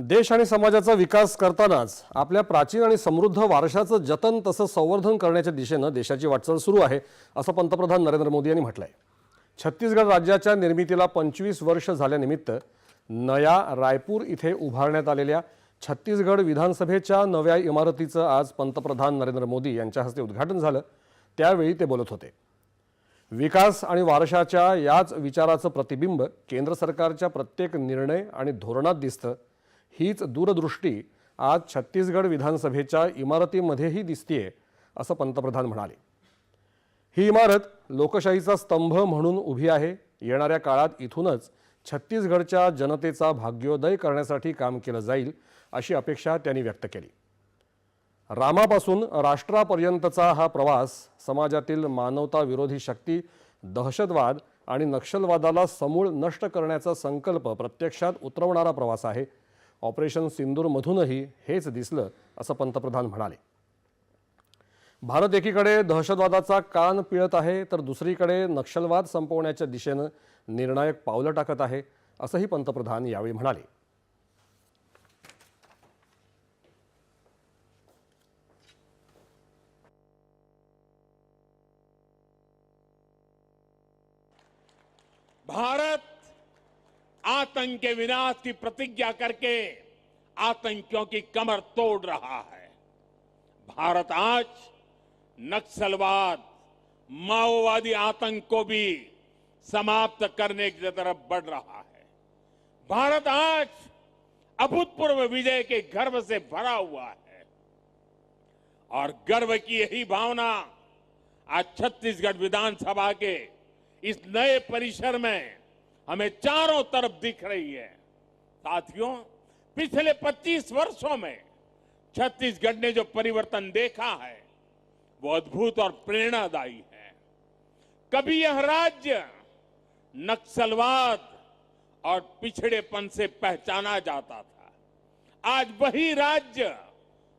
देश आणि समाजाचा विकास करतानाच आपल्या प्राचीन आणि समृद्ध वारशाचं जतन तसं संवर्धन करण्याच्या दिशेनं देशाची वाटचाल सुरू आहे असं पंतप्रधान नरेंद्र मोदी यांनी म्हटलंय. छत्तीसगड राज्याच्या निर्मितीला पंचवीस वर्ष झाल्यानिमित्त नया रायपूर इथे उभारण्यात आलेल्या छत्तीसगड विधानसभेच्या नव्या इमारतीचं आज पंतप्रधान नरेंद्र मोदी यांच्या हस्ते उद्घाटन झालं. त्यावेळी ते बोलत होते. विकास आणि वारशाच्या याच विचाराचं प्रतिबिंब केंद्र सरकारच्या प्रत्येक निर्णय आणि धोरणात दिसतं. हीच दूरदृष्टी आज छत्तीसगड विधानसभेच्या इमारतीमध्येही दिसतीये असं पंतप्रधान म्हणाले. ही इमारत लोकशाहीचा स्तंभ म्हणून उभी आहे. येणाऱ्या काळात इथूनच छत्तीसगडच्या जनतेचा भाग्योदय करण्यासाठी काम केलं जाईल अशी अपेक्षा त्यांनी व्यक्त केली. रामापासून राष्ट्रापर्यंतचा हा प्रवास समाजातील मानवता विरोधी शक्ती दहशतवाद आणि नक्षलवादाला समूळ नष्ट करण्याचा संकल्प प्रत्यक्षात उतरवणारा प्रवास आहे. ऑपरेशन सिंदूरमधूनही हेच दिसलं असं पंतप्रधान म्हणाले. भारत एकीकडे दहशतवादाचा कान पिळत आहे तर दुसरीकडे नक्षलवाद संपवण्याच्या दिशेनं निर्णायक पावलं टाकत आहे असंही पंतप्रधान यावेळी म्हणाले. भारत आतंक के विनाश की प्रतिज्ञा करके आतंकियों की कमर तोड़ रहा है। भारत आज नक्सलवाद, माओवादी आतंक को भी समाप्त करने की तरफ़ बढ़ रहा है। भारत आज अभूतपूर्व विजय के गर्व से भरा हुआ है। और गर्व की यही भावना आज छत्तीसगढ़ विधानसभा के इस नए परिसर में हमें चारों तरफ़ दिख रही है। साथियों, पिछले 25 वर्षों में छत्तीसगढ़ ने जो परिवर्तन देखा है, वो अद्भुत और प्रेरणादायी है। कभी यह राज्य नक्सलवाद और पिछड़ेपन से पहचाना जाता था। आज वही राज्य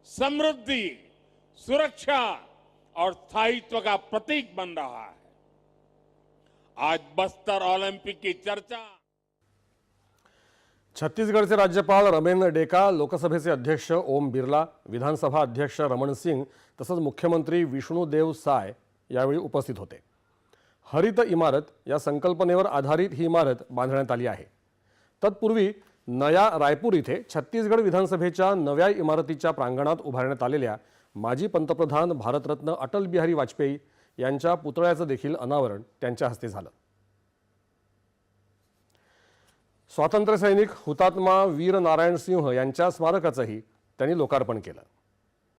समृद्धि, सुरक्षा और स्थायित्व का प्रतीक बन रहा है। आज बस्तर ओलंपिक की चर्चा। छत्तीसगडचे राज्यपाल रमेन डेका लोकसभेचे अध्यक्ष ओम बिर्ला विधानसभा अध्यक्ष रमण सिंग तसंच मुख्यमंत्री विष्णुदेव साय यावेळी उपस्थित होते. हरित इमारत या संकल्पनेवर आधारित ही इमारत बांधण्यात आली आहे. तत्पूर्वी नया रायपूर इथे छत्तीसगड विधानसभेच्या नव्या इमारतीच्या प्रांगणात उभारण्यात आलेल्या माजी पंतप्रधान भारतरत्न अटल बिहारी वाजपेयी यांच्या पुतळ्याचं देखील अनावरण त्यांच्या हस्ते झालं. स्वातंत्र्य सैनिक हुतात्मा वीर नारायण सिंह यांच्या स्मारकाचंही त्यांनी लोकार्पण केलं.